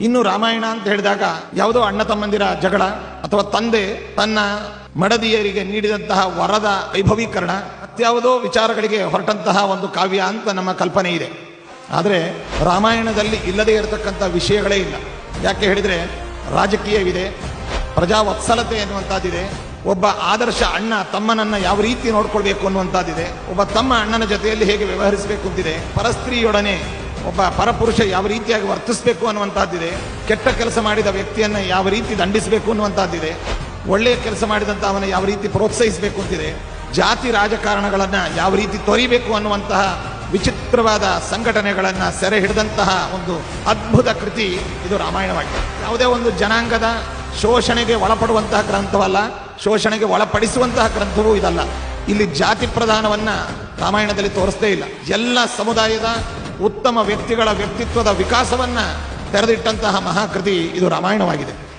ಇನ್ನು ರಾಮಾಯಣ ಅಂತ ಹೇಳಿದಾಗ ಯಾವುದೋ ಅಣ್ಣ ತಮ್ಮಂದಿರ ಜಗಳ ಅಥವಾ ತಂದೆ ತನ್ನ ಮಡದಿಯರಿಗೆ ನೀಡಿದಂತಹ ವರದ ವೈಭವೀಕರಣ ಅತ್ಯಾವುದೋ ವಿಚಾರಗಳಿಗೆ ಹೊರಟಂತಹ ಒಂದು ಕಾವ್ಯ ಅಂತ ನಮ್ಮ ಕಲ್ಪನೆ ಇದೆ. ಆದರೆ ರಾಮಾಯಣದಲ್ಲಿ ಇಲ್ಲದೇ ಇರತಕ್ಕಂಥ ವಿಷಯಗಳೇ ಇಲ್ಲ. ಯಾಕೆ ಹೇಳಿದರೆ ರಾಜಕೀಯವಿದೆ, ಪ್ರಜಾವತ್ಸಲತೆ ಎನ್ನುವಂಥದ್ದಿದೆ, ಒಬ್ಬ ಆದರ್ಶ ಅಣ್ಣ ತಮ್ಮನನ್ನು ಯಾವ ರೀತಿ ನೋಡ್ಕೊಳ್ಬೇಕು ಅನ್ನುವಂಥದ್ದಿದೆ, ಒಬ್ಬ ತಮ್ಮ ಅಣ್ಣನ ಜೊತೆಯಲ್ಲಿ ಹೇಗೆ ವ್ಯವಹರಿಸಬೇಕು ಅಂತಿದೆ, ಪರಸ್ತ್ರೀಯೊಡನೆ ಒಬ್ಬ ಪರಪುರುಷ ಯಾವ ರೀತಿಯಾಗಿ ವರ್ತಿಸಬೇಕು ಅನ್ನುವಂಥದ್ದಿದೆ, ಕೆಟ್ಟ ಕೆಲಸ ಮಾಡಿದ ವ್ಯಕ್ತಿಯನ್ನು ಯಾವ ರೀತಿ ದಂಡಿಸಬೇಕು ಅನ್ನುವಂಥದ್ದಿದೆ, ಒಳ್ಳೆಯ ಕೆಲಸ ಮಾಡಿದಂಥ ಅವನ ಯಾವ ರೀತಿ ಪ್ರೋತ್ಸಾಹಿಸಬೇಕು ಅಂತಿದೆ, ಜಾತಿ ರಾಜಕಾರಣಗಳನ್ನು ಯಾವ ರೀತಿ ತೊರಿಬೇಕು ಅನ್ನುವಂತಹ ವಿಚಿತ್ರವಾದ ಸಂಘಟನೆಗಳನ್ನು ಸೆರೆ ಹಿಡಿದಂತಹ ಒಂದು ಅದ್ಭುತ ಕೃತಿ ಇದು ರಾಮಾಯಣವಾಗಿದೆ. ಯಾವುದೇ ಒಂದು ಜನಾಂಗದ ಶೋಷಣೆಗೆ ಒಳಪಡುವಂತಹ ಗ್ರಂಥವಲ್ಲ, ಶೋಷಣೆಗೆ ಒಳಪಡಿಸುವಂತಹ ಗ್ರಂಥವೂ ಇದಲ್ಲ. ಇಲ್ಲಿ ಜಾತಿ ಪ್ರಧಾನವನ್ನು ರಾಮಾಯಣದಲ್ಲಿ ತೋರಿಸದೇ ಇಲ್ಲ. ಎಲ್ಲ ಸಮುದಾಯದ ಉತ್ತಮ ವ್ಯಕ್ತಿಗಳ ವ್ಯಕ್ತಿತ್ವದ ವಿಕಾಸವನ್ನು ತೆರೆದಿಟ್ಟಂತಹ ಮಹಾಕೃತಿ ಇದು ರಾಮಾಯಣವಾಗಿದೆ.